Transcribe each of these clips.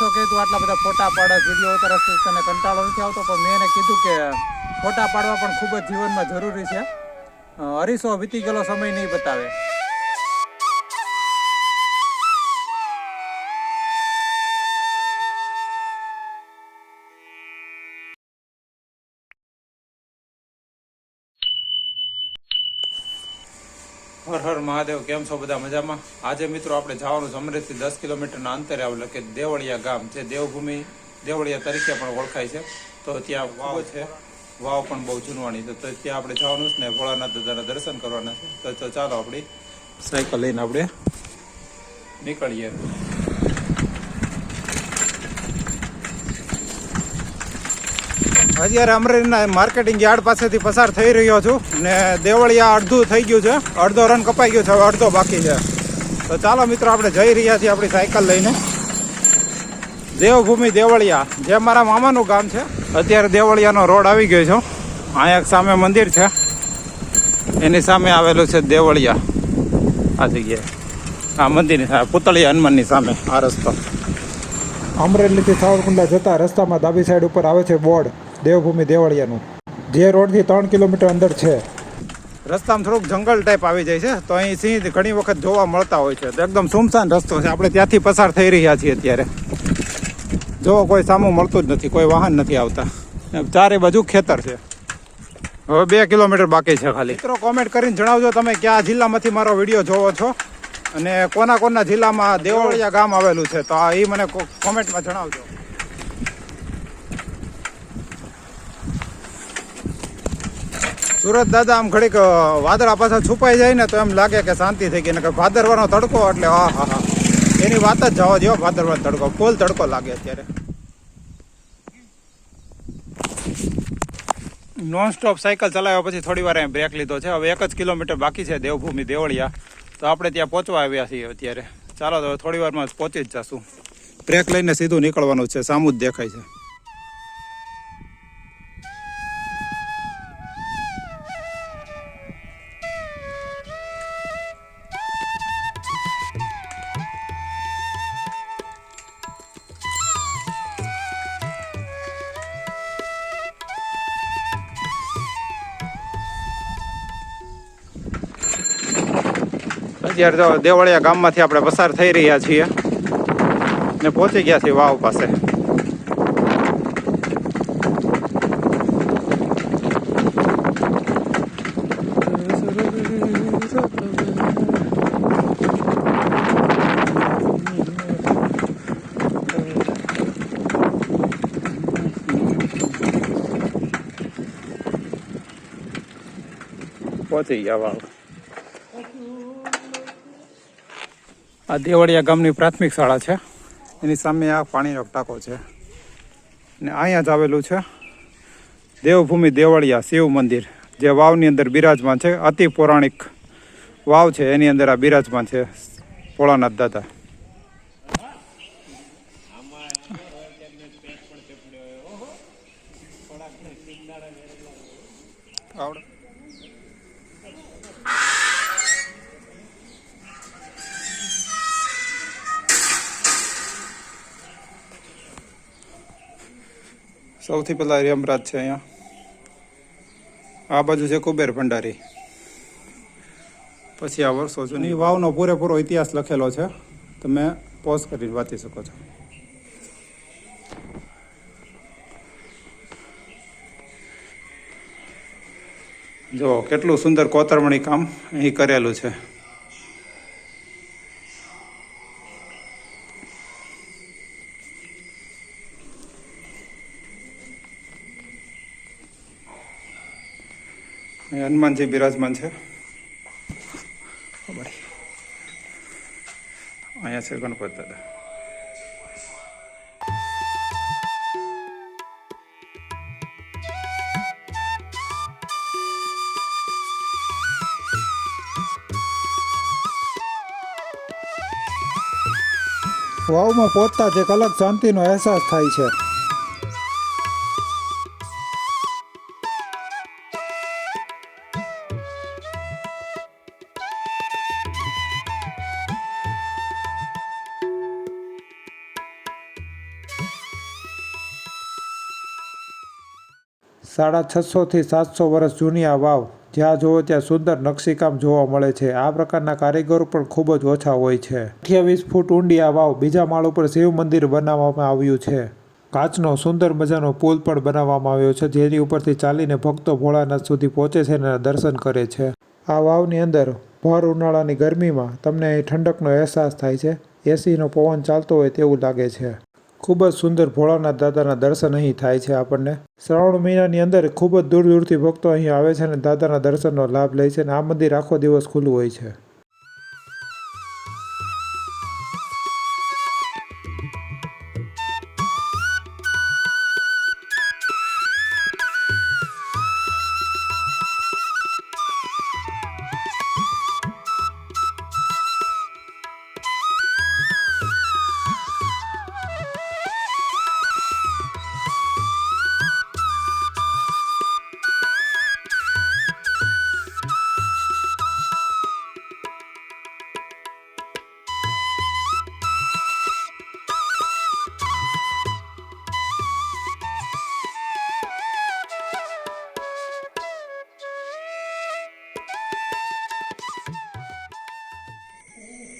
માણસો તું આટલા બધા ફોટા પાડસ વીડિયો ઉતારસ તને કંટાળો નથી આવતો? પણ મેં એને કીધું કે ફોટા પાડવા પણ ખૂબ જ જીવનમાં જરૂરી છે. અરીસો વીતી ગયેલો સમય નહીં બતાવે. હર હર મહાદેવ, કેમ છો બધા મજામાં? આજે મિત્રો આપણે જવાનું છે અમરેલીથી દસ કિલોમીટરના અંતરે આવેલું કે દેવળિયા ગામ છે દેવભૂમિ, દેવળિયા તરીકે પણ ઓળખાય છે. તો ત્યાં વાવ છે. વાવ પણ બહુ જૂનવાણી છે. તો ત્યાં આપણે જવાનું છે ને ભોળાનાથ દાદાના દર્શન કરવાના છે. તો ચાલો આપણી સાયકલ લઈને આપણે નીકળીએ. અત્યારે અમરેલીના માર્કેટિંગ યાર્ડ પાસેથી પસાર થઈ રહ્યો છું ને દેવળિયા અડધું થઈ ગયું છે. અડધો રન કપાઈ ગયો છે, હવે અડધો બાકી છે. તો ચાલો મિત્રો, આપણે જઈ રહ્યા છીએ આપણી સાયકલ લઈને. દેવભૂમિ દેવળિયા, જે મારા મામાનું ગામ છે. અત્યારે દેવળિયાનો રોડ આવી ગયો છે. અહીંયા સામે મંદિર છે. એની સામે આવેલું છે દેવળિયા. આ જગ્યાએ. આ મંદિરની સામે પુતળિયા હનુમાનની સામે, આ રસ્તો. અમરેલીથી સાવરકુંડલા જતા રસ્તામાં ડાબી સાઈડ ઉપર આવે છે બોર્ડ. દેવભૂમિ દેવળિયાનું. જે રોડથી ત્રણ કિલોમીટર અંદર છે. રસ્તામાં થોડુંક જંગલ ટાઈપ આવી જાય છે, તો અહીં સિંહ ઘણી વખત જોવા મળતા હોય છે. તો એકદમ સુમસાન રસ્તો છે. આપણે ત્યાંથી પસાર થઈ રહ્યા છીએ અત્યારે. જો કોઈ સામું મળતું જ નથી, કોઈ વાહન નથી આવતા. ચારે બાજુ ખેતર છે. હવે બે કિલોમીટર બાકી છે ખાલી. મિત્રો કોમેન્ટ કરીને જણાવજો તમે કયા જિલ્લામાંથી મારો વીડિયો જોવો છો. અને કોના કોના જિલ્લામાં દેવળિયા ગામ આવેલું છે, તો એ મને કોમેન્ટમાં જણાવજો. સુરત દાદા આમ ઘડીક વાદળા પાછા છુપાઈ જાય ને તો એમ લાગે કે શાંતિ થઈ ગઈ ને કે ભાદરવાનો તડકો એટલે હા હા હા. એની વાત જ જવા જેવો ભાદરવાનો તડકો. ફૂલ તડકો લાગે અત્યારે. નોન સ્ટોપ સાયકલ ચલાવ્યા પછી થોડી વાર અહીં બ્રેક લીધો છે. હવે એક જ કિલોમીટર બાકી છે દેવભૂમિ, દેવળિયા. તો આપણે ત્યાં પહોંચવા આવ્યા છીએ અત્યારે. ચાલો તો થોડી વારમાં પહોંચી જ જશું. બ્રેક લઈને સીધું નીકળવાનું છે. સામું જ દેખાય છે. અત્યારે તો દેવળિયા ગામમાંથી આપણે પસાર થઈ રહ્યા છીએ. ને પહોંચી ગયા છીએ વાવ પાસે. પહોંચી ગયા વાવ. આ દેવળિયા ગામની પ્રાથમિક શાળા છે. એની સામે આ પાણીનો ટાંકો છે. ને અહીંયા જ આવેલું છે દેવભૂમિ દેવળિયા શિવ મંદિર, જે વાવની અંદર બિરાજમાન છે. અતિ પૌરાણિક વાવ છે. એની અંદર આ બિરાજમાન છે ભોળાનાથ દાદા. આવડે. સૌથી પહેલાં રેમરાજ છે અહીંયા. આ બાજુ છે કુબેર ભંડારી. પછી આ વર્ષો જૂની વાવનો પૂરેપૂરો ઇતિહાસ લખેલો છે. તમે પોઝ કરીને વાંચી શકો છો. જો કેટલું સુંદર કોતરમણી કામ અહીં કરેલું છે. હનુમાનજી બિરાજમાન છે. અહીંયા છે ગણપત દાદા. વાવમાં પહોંચતા જ એક અલગ શાંતિનો અહેસાસ થાય છે. સાડા છસોથી સાતસો વર્ષ જૂની આ વાવ, જ્યાં જુઓ ત્યાં સુંદર નકશીકામ જોવા મળે છે. આ પ્રકારના કારીગરો પણ ખૂબ જ ઓછા હોય છે. અઠ્યાવીસ ફૂટ ઊંડી આ વાવ બીજા માળ ઉપર શિવ મંદિર બનાવવામાં આવ્યું છે. કાચનો સુંદર મજાનો પુલ પણ બનાવવામાં આવ્યો છે, જેની ઉપરથી ચાલીને ભક્તો ભોળાનાથ સુધી પહોંચે છે અને દર્શન કરે છે. આ વાવની અંદર ભર ઉનાળાની ગરમીમાં તમને ઠંડકનો અહેસાસ થાય છે. એસીનો પવન ચાલતો હોય તેવું લાગે છે. ખૂબ જ સુંદર ભોળાનાથ દાદાના દર્શન અહીં થાય છે આપણને. શ્રાવણ મહિનાની અંદર ખૂબ જ દૂર દૂરથી ભક્તો અહીં આવે છે અને દાદાના દર્શનનો લાભ લે છે અને આ મંદિર આખો દિવસ ખુલ્લું હોય છે.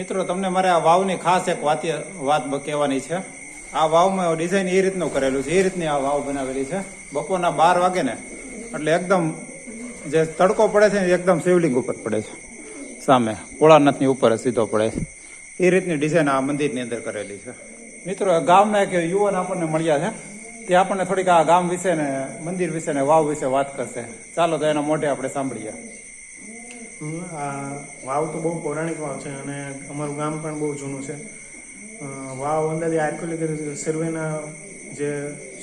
મિત્રો, તમને મારે આ વાવની ખાસ એક વાત વાત કહેવાની છે. આ વાવમાં ડિઝાઇન એ રીતનું કરેલું છે. એ રીતની આ વાવ બનાવેલી છે. બપોરના બાર વાગે ને, એટલે એકદમ જે તડકો પડે છે ને, એકદમ શિવલિંગ ઉપર પડે છે. સામે, ભોળાનાથની ઉપર સીધો પડે છે. એ રીતની ડિઝાઇન આ મંદિરની અંદર કરેલી છે. મિત્રો ગામના એક યુવાન આપણને મળ્યા છે. તે આપણને થોડીક આ ગામ વિશે ને મંદિર વિશે ને વાવ વિશે વાત કરશે. ચાલો તો એના મોઢે આપણે સાંભળીએ. આ વાવ તો બહુ પૌરાણિક વાવ છે અને અમારું ગામ પણ બહુ જૂનું છે. વાવ અંદાજે આર્કોલોજી સર્વેના જે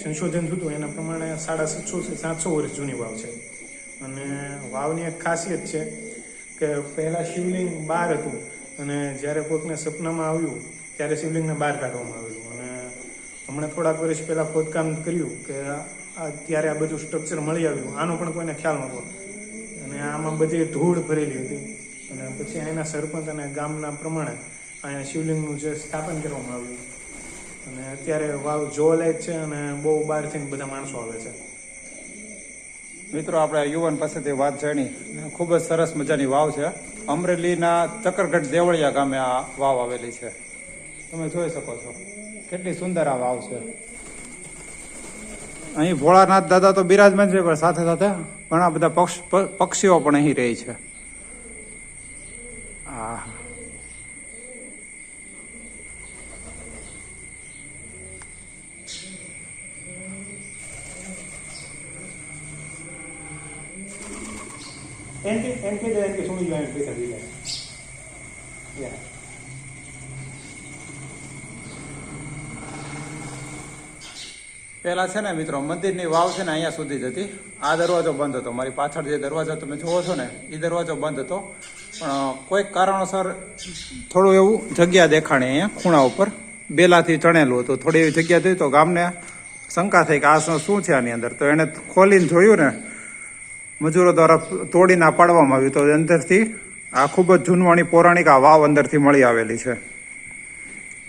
સંશોધન થયું એના પ્રમાણે સાડા સાતસો સાતસો વર્ષ જૂની વાવ છે. અને વાવની એક ખાસિયત છે કે પહેલાં શિવલિંગ બહાર હતું અને જ્યારે કોઈકને સપનામાં આવ્યું ત્યારે શિવલિંગને બહાર કાઢવામાં આવેલું અને હમણાં થોડાક વર્ષ પહેલાં ખોદકામ કર્યું કે ત્યારે આ બધું સ્ટ્રક્ચર મળી આવ્યું. આનો પણ કોઈને ખ્યાલ નહોતો. આમાં બધી ધૂળ ભરેલી હતી. અને પછી અહીંના સરપંચ અને ગામના પ્રમાણે અહીંયા શિવલિંગનું જે સ્થાપન કરવામાં આવ્યું. અને અત્યારે વાવ જોવાલાયક છે અને બહુ બહારથી બધા માણસો આવે છે. મિત્રો, આપણે યુવાન પાસેથી વાત જાણી. ખૂબ જ સરસ મજાની વાવ છે. અમરેલીના ચક્રગઢ દેવળિયા ગામે આ વાવ આવેલી છે. તમે જોઈ શકો છો. કેટલી સુંદર આ વાવ છે. અહીં ભોળાનાથ દાદા તો બિરાજમાન છે, પણ સાથે સાથે ઘણા બધા પક્ષ પક્ષીઓ પણ અહીં રહી છે. આ એનકે એનકે એનકે સુણી જાય પૈસા કરી જાય પેલા છે ને મિત્રો, મંદિરની વાવ છે ને અહીંયા સુધી જ હતી. આ દરવાજો બંધ હતો. મારી પાછળ જે દરવાજો તમે જોવો છો ને, એ દરવાજો બંધ હતો. પણ કોઈક કારણોસર થોડું એવું જગ્યા દેખાણી અહીંયા, ખૂણા ઉપર. બેલાથી ચણેલું હતું. થોડી એવી જગ્યા થઈ તો ગામને શંકા થઈ કે આ શું- છે આની અંદર? તો એને ખોલીને જોયું ને, મજૂરો દ્વારા તોડીને આ પાડવામાં આવ્યું. તો અંદરથી આ ખૂબ જ જૂનવાણી પૌરાણિક આ વાવ અંદરથી મળી આવેલી છે.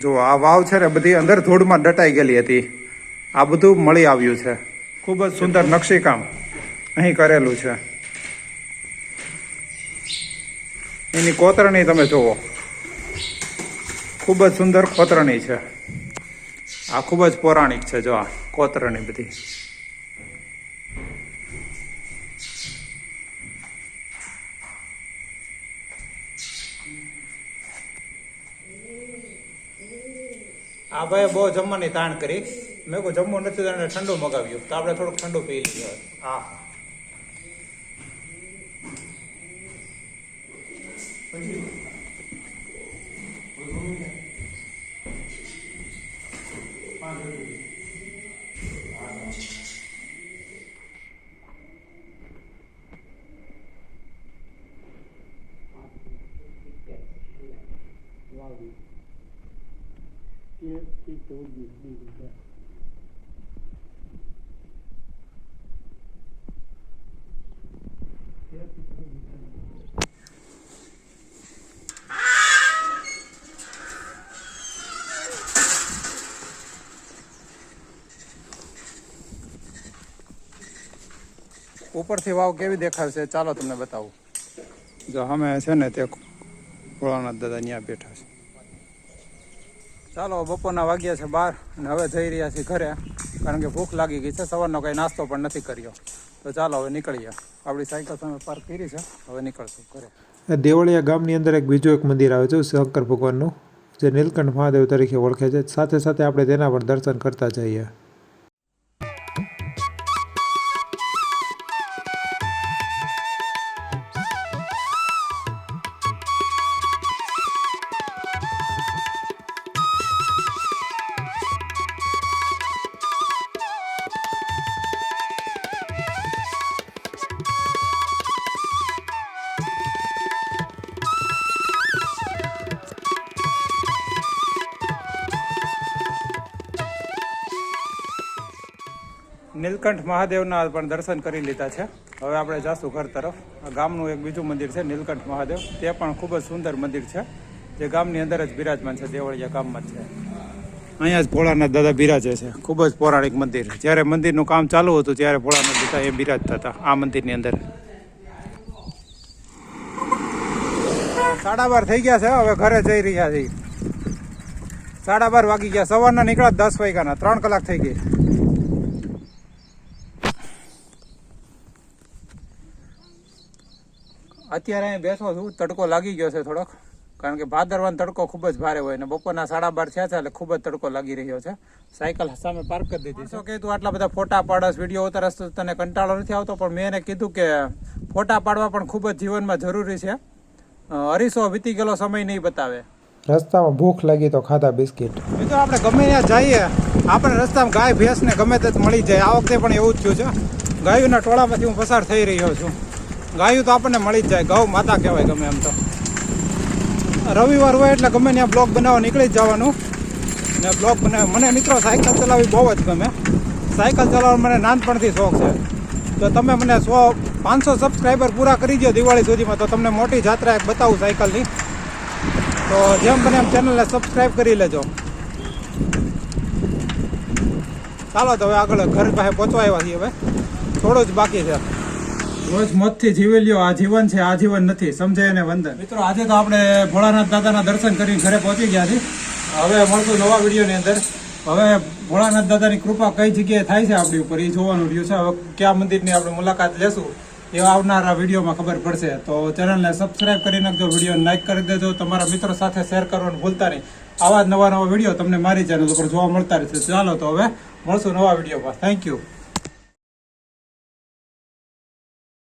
જો આ વાવ છે ને બધી અંદર ધૂળમાં દટાઈ ગયેલી હતી. આ બધું મળી આવ્યું છે. ખૂબ જ સુંદર નકશીકામ અહીં કરેલું છે. એની કોતરણી તમે જુઓ. ખૂબ જ સુંદર કોતરણી છે. આ ખૂબ જ પૌરાણિક છે જો આ કોતરણી બધી. આ ભાઈ બહુ જમવાની તાણ કરી. મેં કહું જમવું નથી તો ઠંડો ઠંડુ મગાવ્યું. તો આપણે થોડુંક ઠંડુ પી લઈએ હા. ઉપરથી વાવ કેવી દેખાય છે? ચાલો તમને બતાવું. જો અમે છે ને તે ભોળાનાથ દાદા ત્યાં બેઠા છે. ચાલો, બપોરના વાગ્યા છે બાર અને હવે જઈ રહ્યા છીએ ઘરે. કારણ કે ભૂખ લાગી ગઈ છે, સવારનો કંઈ નાસ્તો પણ નથી કર્યો. તો ચાલો, હવે નીકળીએ. આપણી સાયકલ સામે પાર્ક કરી છે. હવે નીકળશું ઘરે. દેવળિયા ગામની અંદર એક બીજું એક મંદિર આવે છે, શંકર ભગવાનનું. જે નીલકંઠ મહાદેવ તરીકે ઓળખે છે. સાથે સાથે આપણે તેના પણ દર્શન કરતા જઈએ. નીલકંઠ મહાદેવના પણ દર્શન કરી લીધા છે. હવે આપણે જાશું ઘર તરફ. ગામનું એક બીજું મંદિર છે, નીલકંઠ મહાદેવ. તે પણ ખૂબ જ સુંદર મંદિર છે, જે ગામની અંદર જ બિરાજમાન છે, દેવળિયા ગામમાં છે. અહીંયા જ ભોળાનાથ દાદા બિરાજે છે. ખૂબ જ પૌરાણિક મંદિર. જ્યારે મંદિરનું કામ ચાલુ હતું, ત્યારે ભોળાનાથ દાદા એ બિરાજતા હતા, આ મંદિરની અંદર. સાડા બાર થઈ ગયા છે, હવે ઘરે જઈ રહ્યા છીએ. સાડા બાર વાગી ગયા. સવારના નીકળ્યા દસ વાગ્યાના. ત્રણ કલાક થઈ ગઈ. અત્યારે અહીં બેસો છું તડકો લાગી ગયો છે થોડોક. કારણ કે ભાદરવાનો તડકો ખૂબ જ ભારે હોય ને બપોરના સાડા બાર થયા છે એટલે ખૂબ જ તડકો લાગી રહ્યો છે. સાયકલ સામે પાર્ક કરી દીધી શું કે તું આટલા બધા ફોટા પાડસ વીડિયો ઉતરસ તો તને કંટાળો નથી આવતો? પણ મેં એને કીધું કે ફોટા પાડવા પણ ખૂબ જ જીવનમાં જરૂરી છે. અરીસો વીતી ગયેલો સમય નહીં બતાવે. રસ્તામાં ભૂખ લાગી તો ખાધા બિસ્કિટ. બીજું આપણે ગમે ત્યાં જઈએ આપણે રસ્તામાં ગાય ભેંસને ગમે તે મળી જાય. આ વખતે પણ એવું જ થયું છે. ગાયોના ટોળામાંથી હું પસાર થઈ રહ્યો છું. ગાયું તો આપણને મળી જ જાય. ગૌ માતા કહેવાય ગમે એમ તો. રવિવાર હોય એટલે ગમે ત્યાં બ્લોગ બનાવવા નીકળી જ જવાનું. ને બ્લોગ બનાવે મને મિત્રો સાયકલ ચલાવવી બહુ જ ગમે. સાયકલ ચલાવવાનો મને નાનપણથી શોખ છે. તો તમે મને સો પાંચસો સબસ્ક્રાઈબર પૂરા કરી દો દિવાળી સુધીમાં, તો તમને મોટી જાત્રા એક બતાવું સાયકલની. તો જેમ બને એમ ચેનલને સબસ્ક્રાઈબ કરી લેજો. ચાલો તો હવે આગળ ઘર પાસે પહોંચવા આવ્યા છીએ હવે. થોડું જ બાકી છે. રોજ મોતથી જીવી લ્યો. આ જીવન છે, આ જીવન નથી. સમજે અને વંદન. મિત્રો, આજે તો આપણે ભોળાનાથ દાદાના દર્શન કરીને ઘરે પહોંચી ગયા છીએ. હવે મળતું નવા વિડીયોની અંદર. હવે ભોળાનાથ દાદાની કૃપા કઈ જગ્યાએ થાય છે આપણી ઉપર, એ જોવાનું રહ્યું છે. હવે કયા મંદિરની આપણે મુલાકાત લેશું એ આવનારા વિડીયોમાં ખબર પડશે. તો ચેનલને સબસ્ક્રાઈબ કરી નાખજો વીડિયો લાઇક કરી દેજો. તમારા મિત્રો સાથે શેર કરવાનું ભૂલતા નહીં. આવા નવા નવા વીડિયો તમને મારી ચેનલ ઉપર જોવા મળતા રહેશે. ચાલો તો હવે મળશું નવા વિડીયોમાં. Thank you